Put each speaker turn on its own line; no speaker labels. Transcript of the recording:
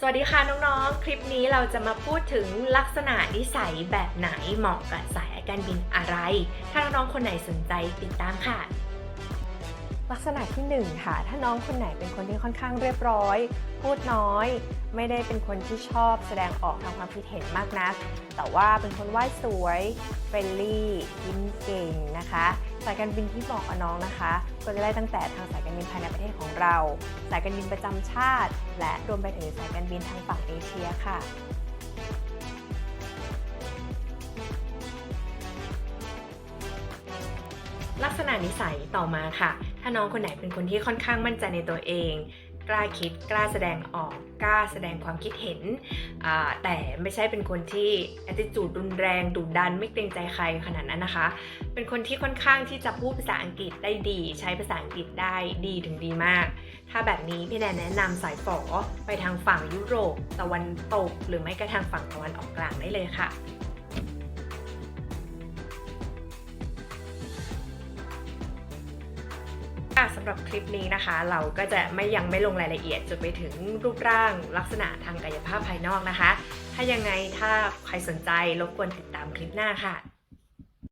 สวัสดีค่ะน้องๆ คลิปนี้เราจะมาพูดถึงลักษณะนิสัยแบบไหนเหมาะกับสายการบินอะไร ถ้าน้องๆ คนไหนสนใจติดตามค่ะ
ลักษณะที่หนึ่งค่ะ ถ้าน้องคนไหนเป็นคนที่ค่อนข้างเรียบร้อย พูดน้อย ไม่ได้เป็นคนที่ชอบแสดงออกทางความคิดเห็นมากนัก แต่ว่าเป็นคนไหว้สวยเฟรนลี่ยิ้มเก่งนะคะ สายการบินที่เหมาะกับน้องนะคะ ก็จะได้ตั้งแต่ทางสายการบินภายในประเทศของเรา สายการบินประจำชาติ และรวมไปถึงสายการบินทางฝั่งเอเชียค่ะ
ลักษณะนิสัยต่อมาค่ะ ถ้าน้องคนไหนเป็นคนที่ค่อนข้างมั่นใจในตัวเอง กล้าคิด กล้าแสดงออก กล้าแสดงความคิดเห็น แต่ไม่ใช่เป็นคนที่ attitude รุนแรงดุดัน ไม่เกรงใจใครขนาดนั้นนะคะ เป็นคนที่ค่อนข้างที่จะพูดภาษาอังกฤษได้ดี ใช้ภาษาอังกฤษได้ดีถึงดีมาก ถ้าแบบนี้พี่แนนแนะนำสายฝอไปทางฝั่งยุโรปตะวันตก หรือไม่ก็ทางฝั่งตะวันออกกลางได้เลยค่ะค่ะสำหรับคลิปนี้นะคะ เราก็จะไม่ยังไม่ลงรายละเอียดจนไปถึงรูปร่างลักษณะทางกายภาพภายนอกนะคะ ถ้ายังไงถ้าใครสนใจรบกวนติดตามคลิปหน้าค่ะ